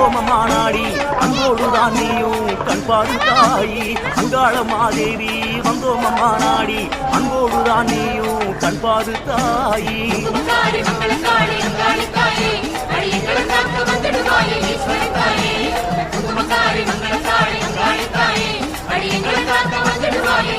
குங்கோமமா மாநாடி அங்கோடுதான் நீயும் கண் பாரு தாயி அங்காள மாதேவி வந்தோம மாநாடி அங்கோடுதான் நீயும் கண் பாரு தாயி குங்குமக்காரி மங்களக்காரி அங்காளி தாயே அடியங்களை காக்க வந்திடுவாயே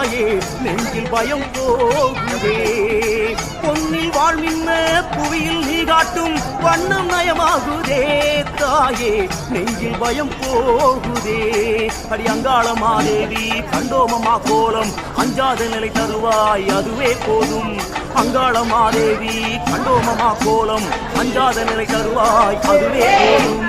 தாயே நெஞ்சில் பயம் போகுதே. பொன்னில் வாழ்மின்ன புவியில் நீ காட்டும் வண்ணம் நயமாகுதே. தாயே நெஞ்சில் பயம் போகுதே. அடி அங்காள மாதேவி கண்டோமமா கோலம் அஞ்சாத நிலை தருவாய் அதுவே போதும். அங்காள மாதேவி கண்டோமமா கோலம் அஞ்சாத நிலை தருவாய் அதுவே போதும்.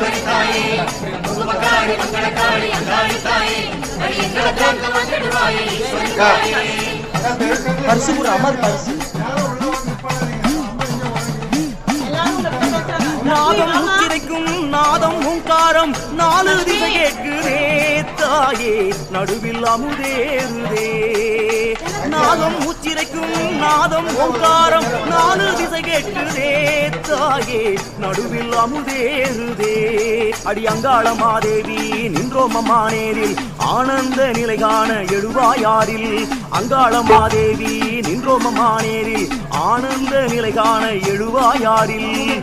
ஈஸ்வரி தாயே குங்குமக்காரி மங்களக்காரி அங்காளி தாயே அடியங்களை காக்க வந்திடுவாயே ஈஸ்வரி தாயே பரிசு கூட அமர் பரிசு. நாதம் முத்திரைக்கும் நாதம் ஓங்காரம் நாலு திசை கேட்குதே. தாயே நடுவில் அமுதேறுதே. நாதம் உச்சிரைக்கும் நாதம் ஓங்காரம் நாலு திசை கேட்டுதே தாயே நடுவில் அமுதேறுதே. அடி அங்காள மாதேவி நின்றோம் அம்மா நேரில் ஆனந்த நிலை காண எழுவாயாரில். அங்காள மாதேவி நின்றோம் அம்மா நேரில் ஆனந்த நிலை காண எழுவாயாரில்.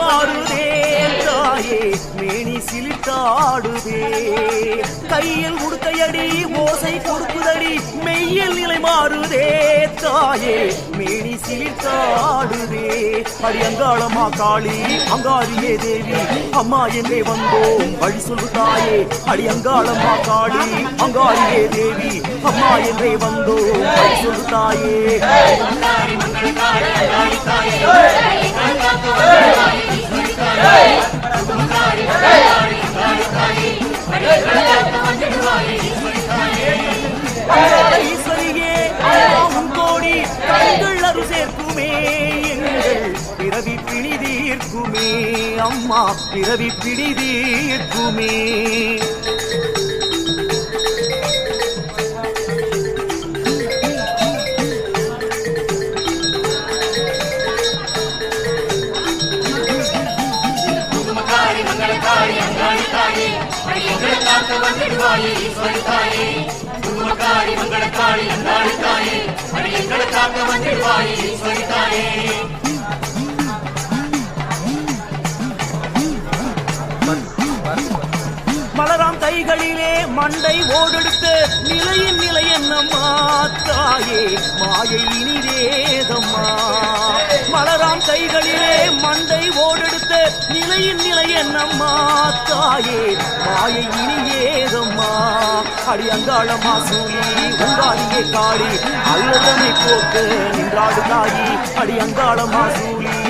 மாறுதே தாயே மேனி சிலிட்டாடுதே கையில் உடுக்கையடி ஓசை கொடுக்குதடி மெய்யில் நிலை மாறுதே தாயே மேனி சிலிட்டாடுதே அடி அங்காளமா காளி அங்காளியே தேவி அம்மா என்றே வந்தோம் வழி சொல்லு தாயே அடி அங்காளமா காளி அங்காளியே தேவி அம்மா என்றே வந்தோம் வழி சொல்லு தாயே குங்குமக்காரி தாயே ஈஸ்வரியே உன் கோடி கண்கள் அரு சேர்க்குமே எங்கள் பிறவி பிணிதீர் அம்மா பிறவி பிடி எங்களை காக்க வந்துடுவாயே ஈஸ்வரி தாயே குங்குமக்காரி மங்களக்காரி அங்காளி தாயே அடி எங்களை காக்க வந்துடுவாயே ஈஸ்வரி தாயே கைகளிலே மண்டை ஓடெடுத்து நிலையின் நிலை என்னம்மா தாயே மாயை இனிதேதம்மா. மலராம் கைகளிலே மண்டை ஓடெடுத்து நிலையின் நிலை என்னம்மா தாயே மாயை இனியேதம்மா அடி அங்காளம்மா சூழி உங்காரியே காளி அல்லதனை போக்கு நின்றாடு தாயி. அடி அங்காளம்மா சூழி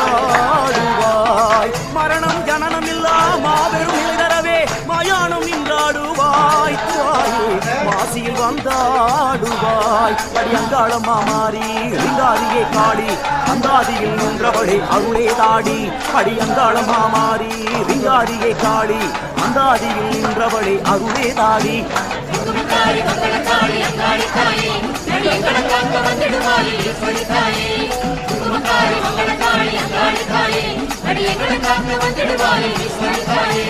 மாசியில் மரணம் ஜனனம் இல்லா மாபெரும் நிலை தரவே மயானம் நின்றாடுவாய். தாயே மாசியில் வந்தாடுவாய். அடி மாறி லிங்காதியே காடி அந்தாதியில் நின்றவளே அருளே தாடி. அடி மாறி லிங்காதியே காடி அந்தாதியில் நின்றவளே அருளே தாடி. குங்குமக்காரி மங்களக்காரி ஈஸ்வரி தாயே அங்காளி தாயே அடி காக்க வந்துடுவாயே ஈஸ்வரி தாயே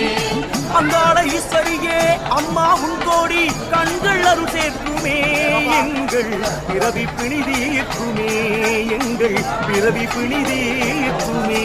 அங்காள ஈஸ்வரியே அம்மா உன் கோடி கண்கள் அருள் சேர்க்குமே எங்கள் பிறவி பிணிதீர்க்குமே எங்கள் பிறவி பிணிதீர்க்குமே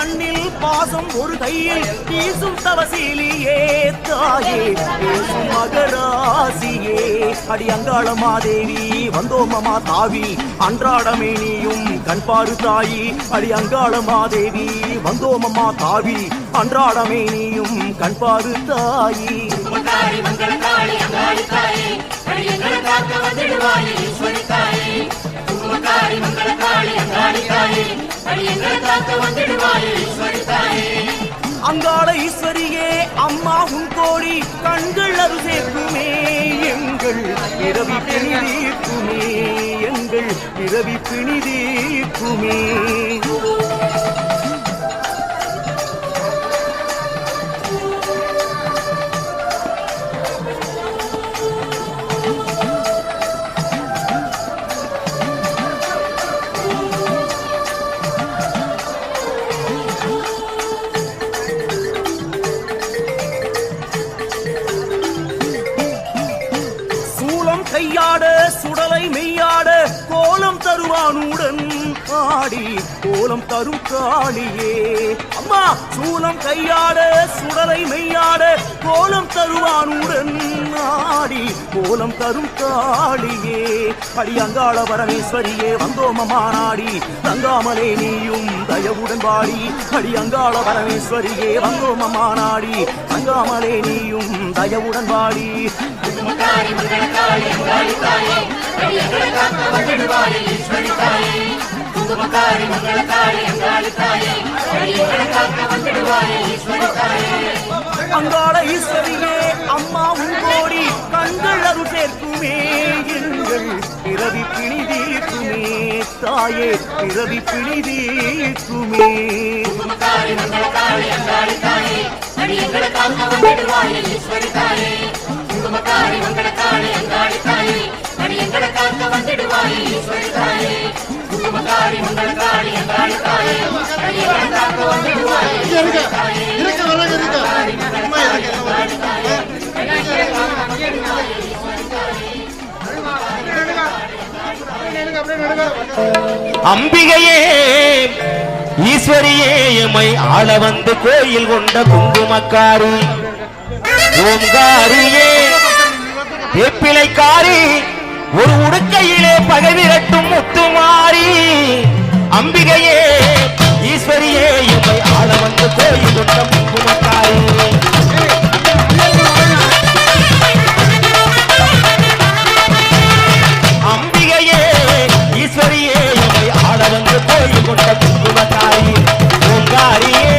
கண்ணில் பாசம் ஒரு கையில் வீசும் தவசீலியே தாயே பேசும் மகராசியே. அடி அங்காள மாதேவி வந்தோமமா தாவி. அன்றாடமே நீயும் கண்பாரு தாயி. அடி அங்காள மாதேவி வந்தோமமா தாவி. அன்றாடமே நீயும் கண்பாரு தாயி. குங்குமக்காரி மங்களக்காரி அங்காளி தாயி அடி எங்களை காக்க வந்துடுவாயே ஈஸ்வரி தாயே குங்குமக்காரி மங்களக்காரி அங்காளி தாயே அடி எங்களை காக்க வந்துடுவாயே ஈஸ்வரி தாயே அங்காள ஈஸ்வரியே அம்மா உன் கோடி கண்கள் அருள் சேர்க்குமே எங்கள் இரவி பிணிதீர்க்குமே எங்கள் இரவி பிணிதீர்க்குமே கோலம் தருவானுடன் ஆடி கோலம் தரும் காளியே. அம்மா சூலம் கையாட சுடலை மெய்யாட கோலம் தருவானுடன் ஆடி கோலம் தரும் காளியே. அடி அங்காள பரமேஸ்வரியே வந்தோமமா நாடி. தங்காமலே நீயும் தயவுடன் பாடி. அடி அங்காள பரமேஸ்வரியே வந்தோமமா நாடி. தங்காமலே நீயும் தயவுடன் பாடி. குங்குமக்காரி மங்களக்காளி அங்காளி தாயே அடி எங்களை காக்க வந்திடுவாயே ஈஸ்வரி தாயே குங்குமக்காரி மங்களக்காளி அங்காளி தாயே அடி எங்களை காக்க வந்திடுவாயே ஈஸ்வரி தாயே அங்காள ஈஸ்வரியே அம்மா உன் கோடி கண்கள் அருள் சேர்க்குமே எங்கள் பிறவி பிணி தீர்க்குமே தாயே பிறவி பிணி தீர்க்குமே அங்காளி தாயே அடி எங்களை காக்க வந்திடுவாயே ஈஸ்வரி தாயே குங்குமக்காரி மங்களக்காளி அங்காளி தாயே அடி எங்களை காக்க வந்திடுவாயே ஈஸ்வரி தாயே குங்குமக்காரி மங்களக்காளி அங்காளி தாயே அடி எங்களை காக்க வந்திடுவாயே இருக்க வராங்க இருக்க சும்மா இருக்க அம்பிகையே ஈஸ்வரியே எமை ஆள வந்து கோயில் கொண்ட குங்குமக்காரி. ஓம்காரியே வேப்பிலைக்காரி ஒரு உடுக்கையிலே பகை விரட்டும் முத்துமாரி அம்பிகையே ஈஸ்வரியே எமை ஆள வந்து கோயில் கொண்ட அம்பிகையே ஈஸ்வரியே எமை ஆள வந்து கோயில் கொண்ட குங்குமக்காரி பொங்காரியே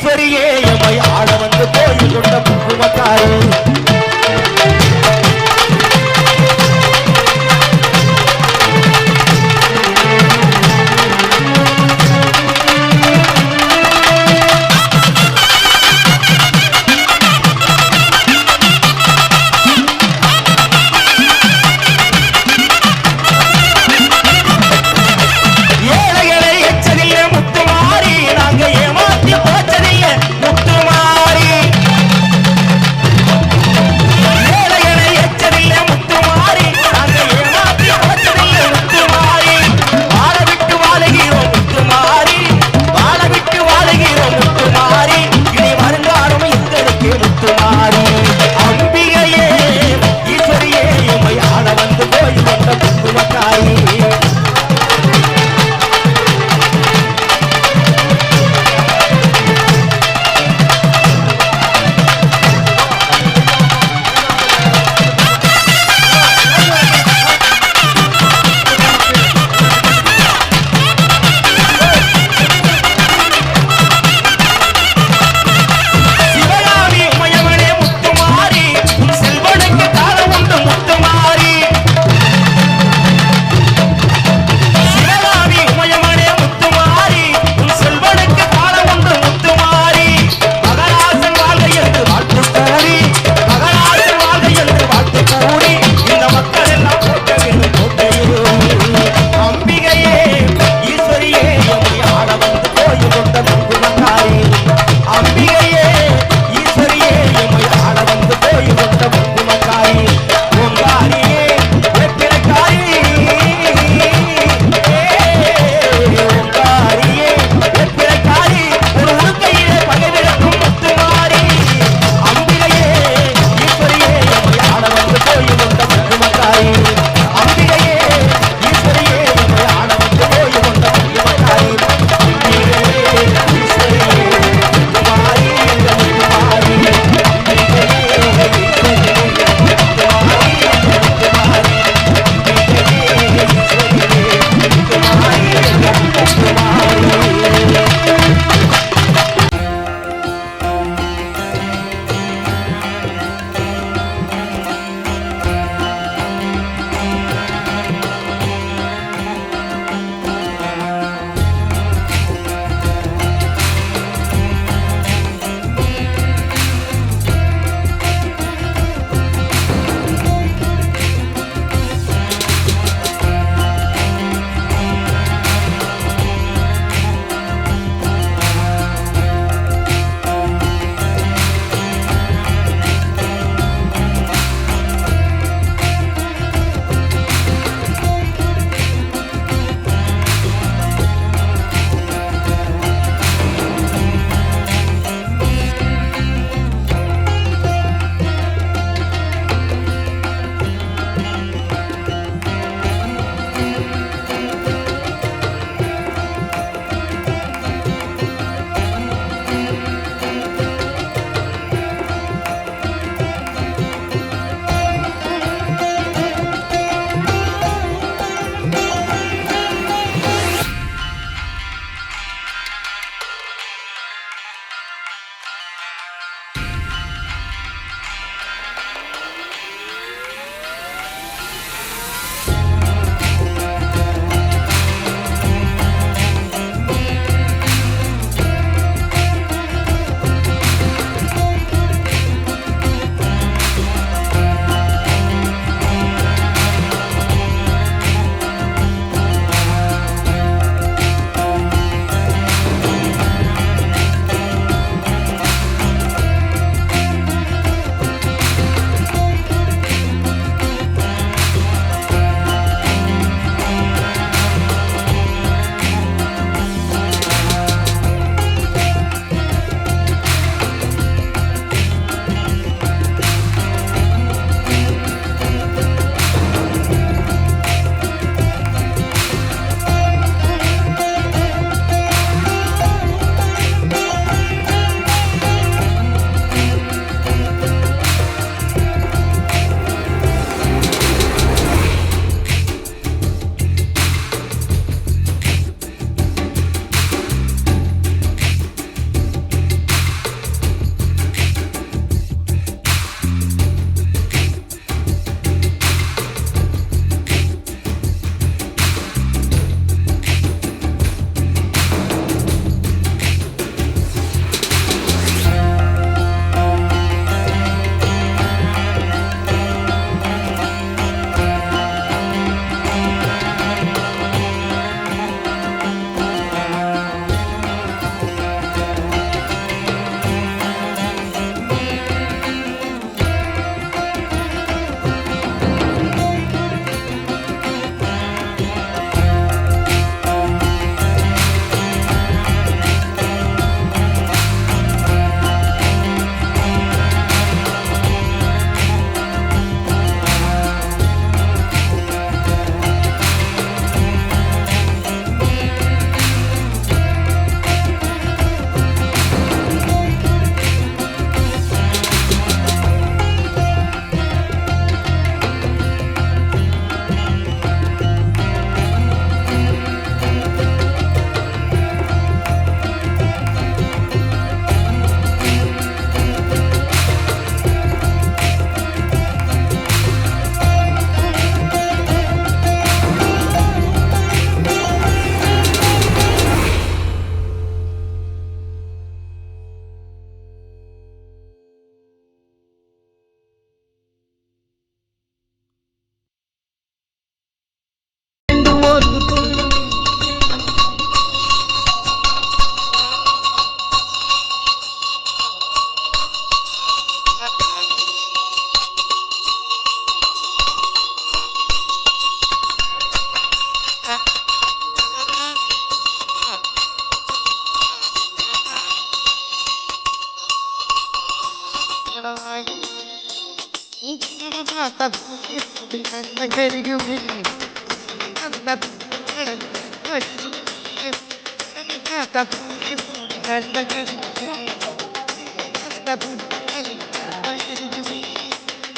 ஈஸ்வரியே எம்மை ஆட வந்து கோயில் கொண்ட குங்குமத்தாரே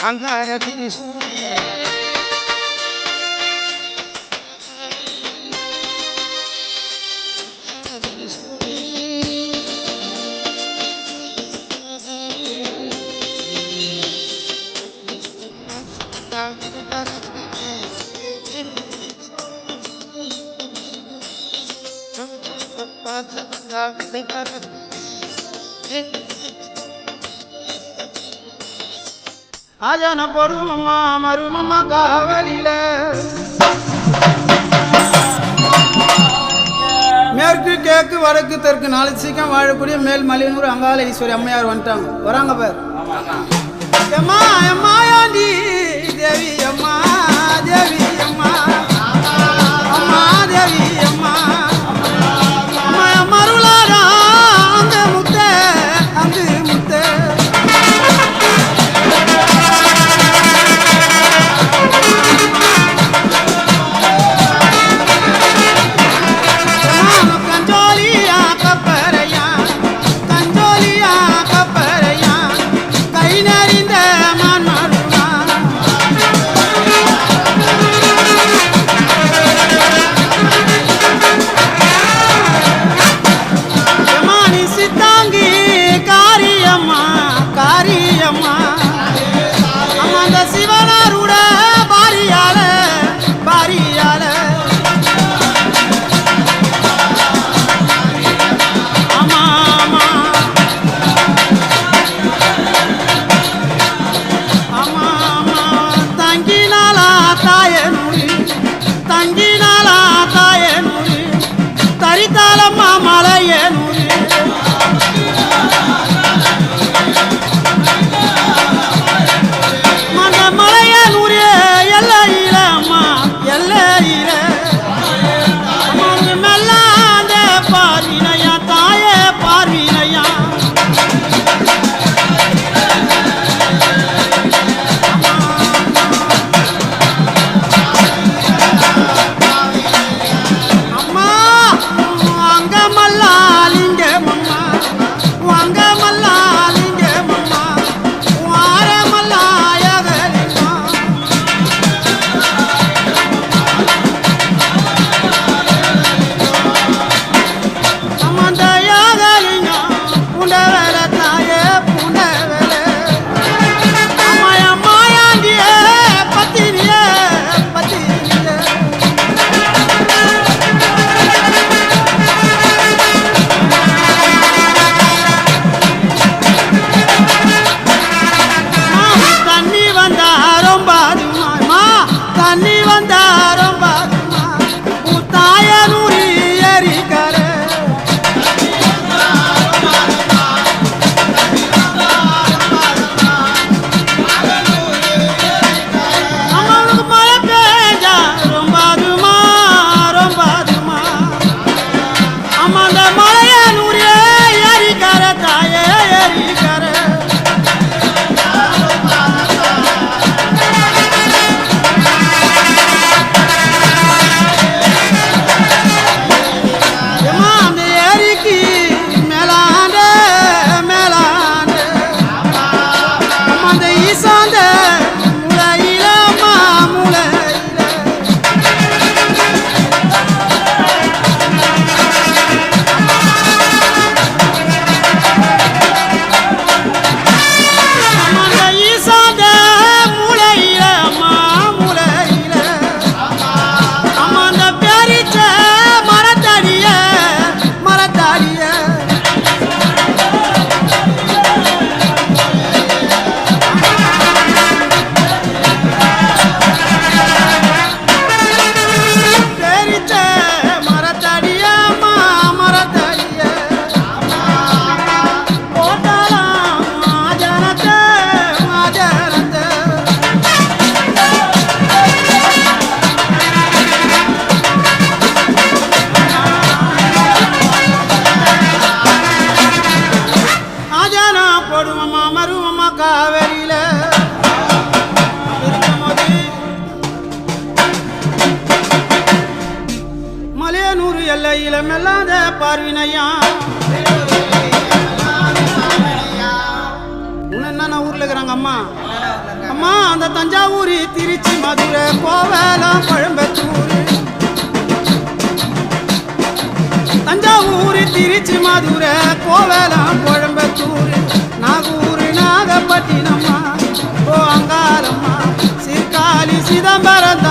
I'm not happy. ஆஜன பொறுமம்மா மருமம்மா காவலில? மேற்கு கிழக்கு வடக்கு தெற்கு நாலு சீக்கம் வாழக்கூடிய மேல் மலையனூர் அங்காள ஈஸ்வரி அம்மையார் வந்துட்டாங்க. வராங்க பேர். எம்மா எம்மா யாண்டி ஓடுவம்மா மருவம்மா காவேரியில? மலையனூர் எல்லையில மெல்லாத பார்வினையா? என்னென்ன ஊர்ல இருக்கிறாங்க அம்மா? அம்மா அந்த தஞ்சாவூர் திருச்சி மதுரை கோவேலம் கோயம்புத்தூர். தஞ்சாவூர் திருச்சி மதுரை கோவலம் கோயம்புத்தூர் நாகூர் நாகப்பட்டினம்மா ஓ அங்காரம்மா சீர்காழி சிதம்பரம்